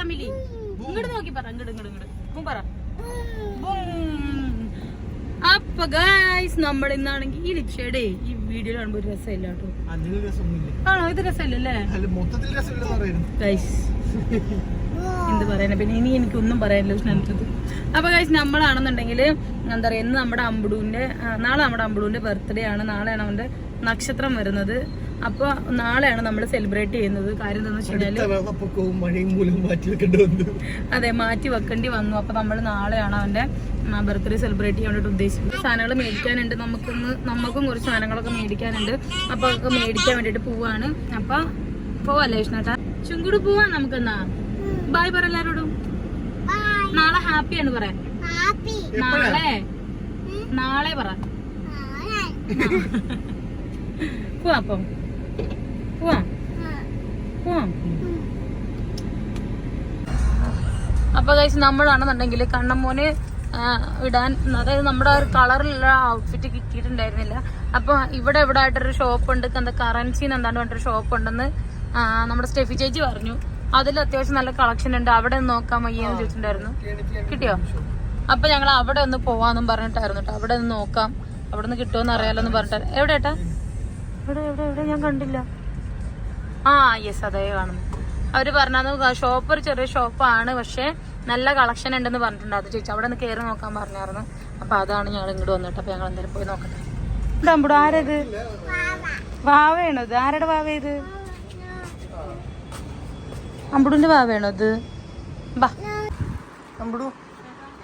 Family ഇങ്ങോട്ട് നോക്കി പറ ഇങ്ങോട്ട് ഇങ്ങോട്ട് ഇങ്ങോട്ട് പറ. അപ്പൊ ഗൈസ് നമ്മൾ ഇന്നാണെങ്കിൽ ഈ ലിപ് ഈ വീഡിയോ കാണുമ്പോ ഒരു രസമില്ല കേട്ടോ. ആണോ? ഇത് രസമില്ലല്ലേ? മൊത്തത്തിൽ ഗൈസ് എന്ത് പറയാനാ? പിന്നെ ഇനി എനിക്കൊന്നും പറയാനില്ല സ്നേഹത്തത് അപ്പൊ കഴിച്ച് നമ്മളാണെന്നുണ്ടെങ്കിൽ എന്താ പറയാ ഇന്ന് നമ്മുടെ അമ്പുടുവിന്റെ നാളെ നമ്മുടെ അമ്പുടുവിന്റെ ബർത്ത്ഡേ ആണ്. നാളെയാണ് അവന്റെ നക്ഷത്രം വരുന്നത്. അപ്പൊ നാളെയാണ് നമ്മൾ സെലിബ്രേറ്റ് ചെയ്യുന്നത്. കാര്യം എന്താണെന്ന് വെച്ച് കഴിഞ്ഞാൽ അടുത്ത വെള്ളപ്പൊക്കവും മഴയും മൂലം മാറ്റി വെക്കേണ്ടി വന്നു. അതെ മാറ്റി വെക്കേണ്ടി വന്നു. അപ്പൊ നമ്മൾ നാളെയാണ് അവന്റെ ബർത്ത്ഡേ സെലിബ്രേറ്റ് ചെയ്യാൻ വേണ്ടിട്ട് ഉദ്ദേശിക്കുന്നത്. സാധനങ്ങൾ മേടിക്കാനുണ്ട്. നമുക്കൊന്ന് നമുക്കും കുറച്ച് സാധനങ്ങളൊക്കെ മേടിക്കാനുണ്ട്. അപ്പൊ അതൊക്കെ മേടിക്കാൻ വേണ്ടിട്ട് പോവാണ്. അപ്പൊ പോവല്ലേ വിഷ്ണുട്ടാ ചുങ്കുട് പോവാ നമുക്കെന്നാ? ബായ് പറ എല്ലാരോടും. നാളെ ഹാപ്പിയാണ് പറയാൻ നാളെ. നാളെ പറ. പോവാ അപ്പം. പോവാ. പോവാം. അപ്പൊ കഴിച്ച് നമ്മളാണെന്നുണ്ടെങ്കിൽ കണ്ണമ്മോന് ഇടാൻ അതായത് നമ്മുടെ ഒരു കളറിലുള്ള ഔട്ട്ഫിറ്റ് കിട്ടിയിട്ടുണ്ടായിരുന്നില്ല. അപ്പൊ ഇവിടെ ഇവിടെ ആയിട്ടൊരു ഷോപ്പ് ഉണ്ട് എന്താ കറൻസിന്ന് എന്താണ്ട് പറഞ്ഞിട്ടൊരു ഷോപ്പ് ഉണ്ടെന്ന് നമ്മുടെ സ്റ്റെഫി ചേച്ചി പറഞ്ഞു. അതിൽ അത്യാവശ്യം നല്ല കളക്ഷൻ ഉണ്ട്. അവിടെ ഒന്ന് നോക്കാൻ വയ്യെന്ന് ചോദിച്ചിട്ടുണ്ടായിരുന്നു. കിട്ടിയോ? അപ്പൊ ഞങ്ങൾ അവിടെ ഒന്ന് പോവാന്നും പറഞ്ഞിട്ടായിരുന്നു കേട്ടോ അവിടെ ഒന്ന് നോക്കാം. അവിടെ നിന്ന് കിട്ടുമെന്ന് അറിയാലോ എന്ന് പറഞ്ഞിട്ട് എവിടെ ഏട്ടാ? എവിടെ എവിടെ എവിടെ? ഞാൻ കണ്ടില്ല. ആ യെസ് അതേ കാണുന്നു അവർ പറഞ്ഞു ഷോപ്പ് ഒരു ചെറിയ ഷോപ്പാണ് പക്ഷെ നല്ല കളക്ഷൻ ഉണ്ടെന്ന് പറഞ്ഞിട്ടുണ്ട്. അത് ചോദിച്ചു. അവിടെ നിന്ന് കയറി നോക്കാൻ പറഞ്ഞായിരുന്നു. അപ്പൊ അതാണ് ഞങ്ങൾ ഇങ്ങോട്ട് വന്നിട്ട് അപ്പൊ ഞങ്ങൾ എന്തായാലും പോയി നോക്കട്ടെ. അമ്പുടു ആരത്? വാവയാണോ ഇത്? ആരുടെ വാവ ഇത്? അമ്പുടിന്റെ വാവയാണോ ഇത്? ബാ. അമ്പടു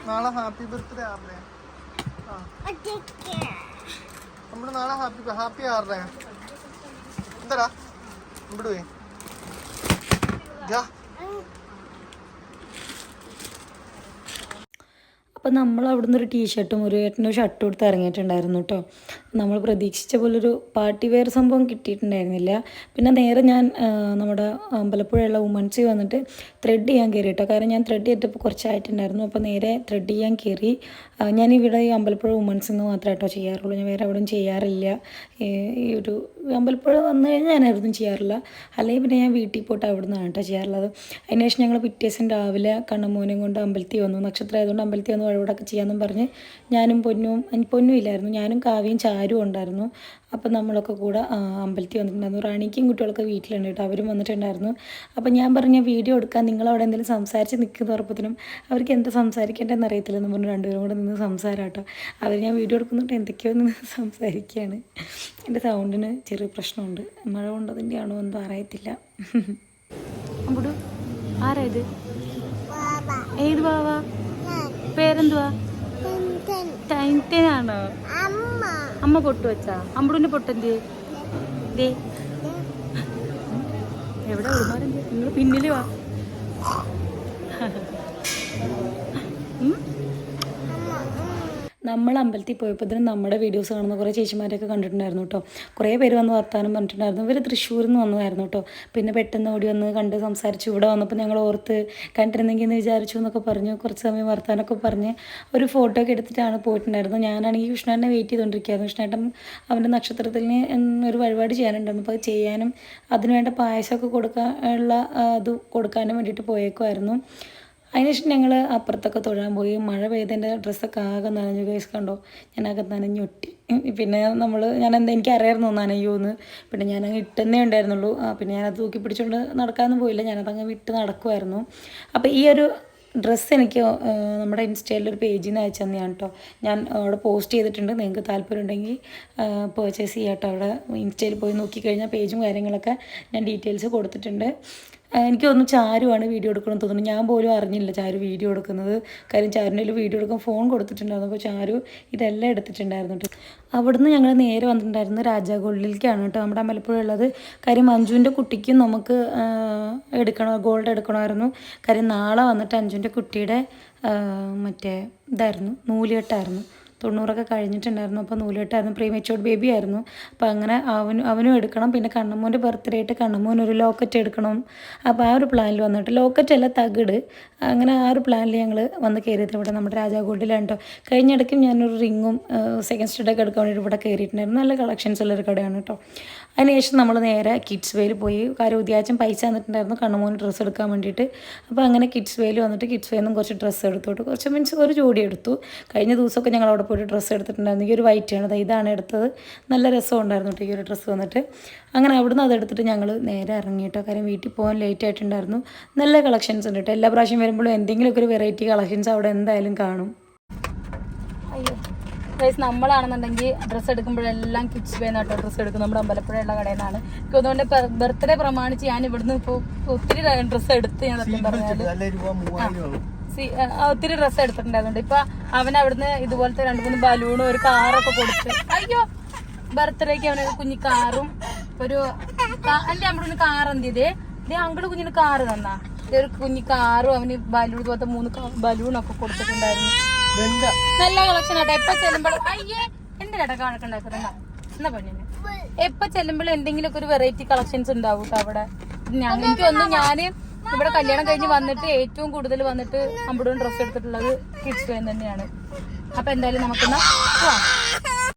നാളെ ഹാപ്പി ബർത്ത്ഡേ ആരുടെ അമ്പടു നാളെ ഹാപ്പി ഹാപ്പി ആരുടെ എന്താടാ? അമ്പടുവേ അപ്പോൾ നമ്മൾ അവിടുന്ന് ഒരു ടീഷർട്ടും ഒരു ഏട്ടനും ഷർട്ടും എടുത്ത് ഇറങ്ങിയിട്ടുണ്ടായിരുന്നു കേട്ടോ നമ്മൾ പ്രതീക്ഷിച്ച പോലെ ഒരു പാർട്ടി വെയർ സംഭവം കിട്ടിയിട്ടുണ്ടായിരുന്നില്ല. പിന്നെ നേരെ ഞാൻ നമ്മുടെ അമ്പലപ്പുഴയുള്ള വുമൻസിൽ വന്നിട്ട് ത്രെഡ് ചെയ്യാൻ കയറി കേട്ടോ കാരണം ഞാൻ ത്രെഡ് ചെയ്തിട്ടപ്പോൾ കുറച്ചായിട്ടുണ്ടായിരുന്നു. അപ്പോൾ നേരെ ത്രെഡ് ചെയ്യാൻ കയറി ഞാൻ ഇവിടെ ഈ അമ്പലപ്പുഴ വുമൻസ് നിന്ന് മാത്രമേ കേട്ടോ ചെയ്യാറുള്ളൂ. ഞാൻ വേറെ എവിടെയും ചെയ്യാറില്ല. ഈ ഒരു അമ്പലപ്പുഴ വന്നു കഴിഞ്ഞാൽ എവിടെയും ചെയ്യാറില്ല. അല്ലെങ്കിൽ പിന്നെ ഞാൻ വീട്ടിൽ പോയിട്ട് അവിടെ നിന്നാണ് കേട്ടോ ചെയ്യാറുള്ളത് അതിനുശേഷം ഞങ്ങൾ പിറ്റേ ദിവസം രാവിലെ കണ്ണമോനെയും കൊണ്ട് അമ്പലത്തിൽ വന്നു. നക്ഷത്രം ആയതുകൊണ്ട് അമ്പലത്തിൽ വന്ന് വഴിപാടൊക്കെ ചെയ്യാമെന്നും പറഞ്ഞ് ഞാനും പൊന്നും പൊന്നും ഇല്ലായിരുന്നു. ഞാനും കാവ്യയും ചാരും ഉണ്ടായിരുന്നു. അപ്പം നമ്മളൊക്കെ കൂടെ അമ്പലത്തിൽ വന്നിട്ടുണ്ടായിരുന്നു. റാണിക്കും കുട്ടികളൊക്കെ വീട്ടിലുണ്ട് കേട്ടോ. അവരും വന്നിട്ടുണ്ടായിരുന്നു. അപ്പം ഞാൻ പറഞ്ഞ വീഡിയോ എടുക്കാൻ നിങ്ങൾ അവിടെ എന്തെങ്കിലും സംസാരിച്ച് നിൽക്കുന്ന ഉറപ്പത്തിനും. അവർക്ക് എന്താ സംസാരിക്കേണ്ടതെന്ന് അറിയത്തില്ല എന്ന് പറഞ്ഞു രണ്ടുപേരും കൂടെ നിന്ന് സംസാരം കേട്ടോ. അവർ ഞാൻ വീഡിയോ എടുക്കുന്നുണ്ട്. എന്തൊക്കെയോ നിന്ന് സംസാരിക്കുകയാണ്. എന്റെ സൗണ്ടിന് ചെറിയ പ്രശ്നമുണ്ട്. മഴ കൊണ്ടതിന്റെ ആണോ എന്തോ അറിയത്തില്ല. ആരാ ഇത്? ഏത് ബാവാ? പേരെന്തുവാ? ആണോ അമ്മ. പൊട്ട് വെച്ചാ അമ്പുടിന്റെ പൊട്ടെന്ത്? ദേ. എവിടെ ഒരുമാരെന്ത് നിങ്ങൾ പിന്നിൽ വാ? നമ്മൾ അമ്പലത്തിൽ പോയപ്പോൾ തന്നെ നമ്മുടെ വീഡിയോസ് കാണുന്ന കുറേ ചേച്ചിമാരൊക്കെ കണ്ടിട്ടുണ്ടായിരുന്നു കേട്ടോ. കുറേ പേര് വന്ന് വർത്താനം പറഞ്ഞിട്ടുണ്ടായിരുന്നു. ഇവർ തൃശ്ശൂരിൽ നിന്ന് വന്നതായിരുന്നു കേട്ടോ. പിന്നെ പെട്ടെന്ന് ഓടി വന്ന് കണ്ട് സംസാരിച്ചു ഇവിടെ വന്നപ്പോൾ ഞങ്ങൾ ഓർത്ത് കണ്ടിരുന്നെങ്കിൽ എന്ന് വിചാരിച്ചു എന്നൊക്കെ പറഞ്ഞു. കുറച്ച് സമയം വർത്താനമൊക്കെ പറഞ്ഞ് ഒരു ഫോട്ടോ ഒക്കെ എടുത്തിട്ടാണ് പോയിട്ടുണ്ടായിരുന്നത്. ഞാനാണെങ്കിൽ കൃഷ്ണനെ വെയിറ്റ് ചെയ്തുകൊണ്ടിരിക്കുകയായിരുന്നു കൃഷ്ണേട്ടൻ അവന്റെ നക്ഷത്രത്തിന് ഒരു വഴിപാട് ചെയ്യാനുണ്ടായിരുന്നു. അപ്പോൾ അത് ചെയ്യാനും അതിനുവേണ്ട പായസമൊക്കെ കൊടുക്കാനുള്ള അത് കൊടുക്കാനും വേണ്ടിയിട്ട് പോയേക്കുമായിരുന്നു അതിനുശേഷം ഞങ്ങൾ അപ്പുറത്തൊക്കെ തൊഴാൻ പോയി. മഴ പെയ്തതിന്റെ ഡ്രസ്സൊക്കെ ആകെ നനഞ്ഞു. കേസ് കണ്ടോ? ഞാനൊക്കെ നനഞ്ഞൊട്ടി. പിന്നെ നമ്മൾ ഞാൻ എന്താ എനിക്ക് അറിയായിരുന്നു നനയൂന്ന്. പിന്നെ ഞാനങ്ങ് ഇട്ടെന്നേ ഉണ്ടായിരുന്നുള്ളൂ. പിന്നെ ഞാനത് തൂക്കി പിടിച്ചുകൊണ്ട് നടക്കാനൊന്നും പോയില്ല. ഞാനതങ്ങ് വിട്ട് നടക്കുമായിരുന്നു അപ്പോൾ ഈ ഒരു ഡ്രസ്സ് എനിക്ക് നമ്മുടെ ഇൻസ്റ്റയിലൊരു പേജിൽ നിന്ന് അയച്ചു തന്നെയാണ് കേട്ടോ ഞാൻ അവിടെ പോസ്റ്റ് ചെയ്തിട്ടുണ്ട്. നിങ്ങൾക്ക് താല്പര്യം ഉണ്ടെങ്കിൽ പർച്ചേസ് ചെയ്യാം കേട്ടോ അവിടെ ഇൻസ്റ്റയിൽ പോയി നോക്കിക്കഴിഞ്ഞാൽ പേജും കാര്യങ്ങളൊക്കെ ഞാൻ ഡീറ്റെയിൽസ് കൊടുത്തിട്ടുണ്ട്. എനിക്ക് തോന്നുന്നു ചാരുവാണ് വീഡിയോ എടുക്കണം തോന്നുന്നു. ഞാൻ പോലും അറിഞ്ഞില്ല ചാരു വീഡിയോ എടുക്കുന്നത്. കാര്യം കയ്യിൽ വീഡിയോ എടുക്കാൻ ഫോൺ കൊടുത്തിട്ടുണ്ടായിരുന്നു. അപ്പോൾ ചാരു ഇതെല്ലാം എടുത്തിട്ടുണ്ടായിരുന്നു കേട്ടോ. അവിടുന്ന് ഞങ്ങൾ നേരെ വന്നിട്ടുണ്ടായിരുന്നു രാജാഗോൾഡിലേക്കാണ് കേട്ടോ. നമ്മുടെ അമ്പലപ്പുഴ ഉള്ളത്. കാര്യം അഞ്ജുവിന്റെ കുട്ടിക്കും നമുക്ക് എടുക്കണോ ഗോൾഡ് എടുക്കണമായിരുന്നു. കാര്യം നാളെ വന്നിട്ട് അഞ്ജുവിന്റെ കുട്ടിയുടെ മറ്റേ ഇതായിരുന്നു നൂലുകെട്ടായിരുന്നു. തൊണ്ണൂറൊക്കെ കഴിഞ്ഞിട്ടുണ്ടായിരുന്നു. അപ്പോൾ നൂലിട്ടായിരുന്നു പ്രീ മെച്ചോർഡ് ബേബി ആയിരുന്നു. അപ്പോൾ അങ്ങനെ അവനും അവനും എടുക്കണം. പിന്നെ കണ്ണമ്മൂന്റെ ബർത്ത്ഡേ ആയിട്ട് കണ്ണമ്മൂന് ഒരു ലോക്കറ്റ് എടുക്കണം. അപ്പോൾ ആ ഒരു പ്ലാനിൽ വന്നിട്ട് ലോക്കറ്റ് അല്ല തകിട്. അങ്ങനെ ആ ഒരു പ്ലാനിൽ ഞങ്ങൾ വന്ന് കയറിയത് ഇവിടെ നമ്മുടെ രാജാകോട്ടിലാണ് കേട്ടോ കഴിഞ്ഞിടയ്ക്കും ഞാനൊരു റിങ്ങും സെക്കൻഡ് സ്റ്റഡൊക്കെ എടുക്കാൻ വേണ്ടിയിട്ട് ഇവിടെ കയറിയിട്ടുണ്ടായിരുന്നു. നല്ല കളക്ഷൻസ് ഉള്ളൊരു കടയാണ് കേട്ടോ അതിനുശേഷം നമ്മൾ നേരെ കിഡ്സ് വേയിൽ പോയി. കാര്യം ഉദ്യാച്ചൻ പൈസ തന്നിട്ടുണ്ടായിരുന്നു. കണ്ണുമോന് ഡ്രസ്സ് എടുക്കാൻ വേണ്ടിയിട്ട്. അപ്പോൾ അങ്ങനെ കിഡ്സ് വേയിൽ വന്നിട്ട് കിഡ്സ് വേയിൽ നിന്നും കുറച്ച് ഡ്രസ്സ് എടുത്തോട്ട്. കുറച്ച് മീൻസ് ഒരു ജോഡി എടുത്തു. കഴിഞ്ഞ ദിവസമൊക്കെ ഞങ്ങൾ അവിടെ പോയിട്ട് ഡ്രസ്സ് എടുത്തിട്ടുണ്ടായിരുന്നു. ഈ ഒരു വൈറ്റ് ആണ്. ദാ ഇതാണ് എടുത്തത്. നല്ല രസം ഉണ്ടായിരുന്നു ഈ ഒരു ഡ്രസ്സ് വന്നിട്ട്. അങ്ങനെ അവിടുന്ന് അതെടുത്തിട്ട് ഞങ്ങൾ നേരെ ഇറങ്ങിയിട്ടോ. കാര്യം വീട്ടിൽ പോകാൻ ലേറ്റ് ആയിട്ടുണ്ടായിരുന്നു. നല്ല കളക്ഷൻസ് ഉണ്ട് കേട്ടോ എല്ലാ പ്രാവശ്യം വരുമ്പോഴും എന്തെങ്കിലുമൊക്കെ ഒരു വെറൈറ്റി കളക്ഷൻസ് അവിടെ എന്തായാലും കാണും. ഗൈസ് നമ്മളാണെന്നുണ്ടെങ്കിൽ ഡ്രസ്സ് എടുക്കുമ്പോഴെല്ലാം കിഡ്സ് വേന്ന് കേട്ടോ ഡ്രസ്സ് എടുക്കും നമ്മുടെ അമ്പലപ്പുഴയുള്ള കടയിൽ നിന്നാണ് എനിക്ക് അതുകൊണ്ട് ബർത്ത്ഡേ പ്രമാണിച്ച് ഞാൻ ഇവിടുന്ന് ഇപ്പോൾ ഒത്തിരി ഡ്രസ്സ് എടുത്ത് ഞാൻ സത്യം പറഞ്ഞാൽ ആ, ഒത്തിരി ഡ്രസ്സ് എടുത്തിട്ടുണ്ടായിരുന്നു ഇപ്പൊ അവൻ അവിടുന്ന് ഇതുപോലത്തെ രണ്ടു മൂന്ന് ബലൂണും ഒരു കാറൊക്കെ കൊടുത്ത് അയ്യോ ബർത്ത്ഡേക്ക് അവന് കുഞ്ഞി കാറും ഒരു അല്ലേ നമ്മുടെ കാർ എന്ത് ചെയ്തേ? ഇതേ അങ്കിൾ കുഞ്ഞിന് കാറ് തന്നാ. ഒരു കുഞ്ഞി കാറും അവന് ബലൂൺ പോലത്തെ മൂന്ന് ബലൂണൊക്കെ കൊടുത്തിട്ടുണ്ടായിരുന്നു. നല്ല കളക്ഷൻ ആട്ടെ. എപ്പോ ചെല്ലുമ്പോൾ അയ്യേ എന്റെ ഇടയ്ക്ക് കണക്കുണ്ടാക്കുന്ന എന്നാ പെണ്ണിന് ചെല്ലുമ്പോൾ എന്തെങ്കിലും ഒക്കെ ഒരു വെറൈറ്റി കളക്ഷൻസ് ഉണ്ടാവും അവിടെ. ഞാൻ ഒന്ന് ഞാൻ ഇവിടെ കല്യാണം കഴിഞ്ഞ് വന്നിട്ട് ഏറ്റവും കൂടുതൽ വന്നിട്ട് അമ്പടവും ഡ്രസ്സ് എടുത്തിട്ടുള്ളത് കിഡ്സ് വേൻ തന്നെയാണ്. അപ്പൊ എന്തായാലും നമുക്കൊന്ന് പോവാം.